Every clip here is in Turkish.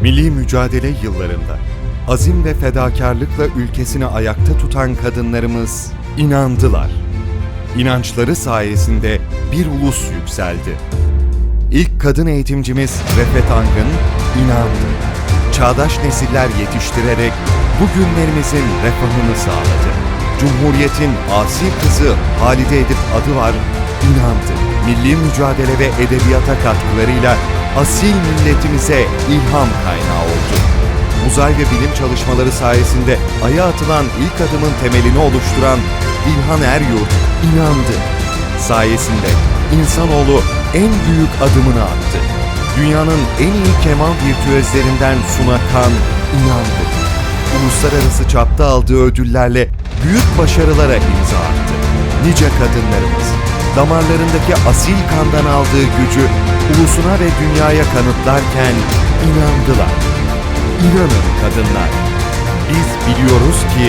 Milli mücadele yıllarında azim ve fedakarlıkla ülkesini ayakta tutan kadınlarımız inandılar. İnançları sayesinde bir ulus yükseldi. İlk kadın eğitimcimiz Refet Angın inandı. Çağdaş nesiller yetiştirerek bugünlerimizin refahını sağladı. Cumhuriyetin asil kızı Halide Edip adı var, inandı. Milli mücadele ve edebiyata katkılarıyla asil milletimize ilham kaynağı oldu. Uzay ve bilim çalışmaları sayesinde Ay'a atılan ilk adımın temelini oluşturan İlhan Eryurt inandı. Sayesinde insanoğlu en büyük adımını attı. Dünyanın en iyi keman virtüözlerinden Suna Kan inandı. Uluslararası çapta aldığı ödüllerle büyük başarılara imza attı. Nice kadınlarımız damarlarındaki asil kandan aldığı gücü ulusuna ve dünyaya kanıtlarken inandılar. İnanın kadınlar. Biz biliyoruz ki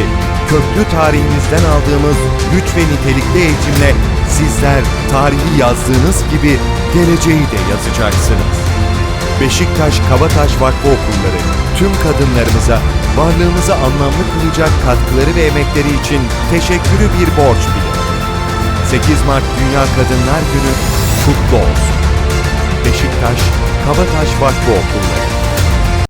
köklü tarihimizden aldığımız güç ve nitelikli eğitimle sizler tarihi yazdığınız gibi geleceği de yazacaksınız. Beşiktaş Kabataş Vakfı Okulları tüm kadınlarımıza varlığımızı anlamlı kılacak katkıları ve emekleri için teşekkürü bir borç bilir. 8 Mart Dünya Kadınlar Günü kutlu olsun. Beşiktaş Kabataş Vakfı Okulları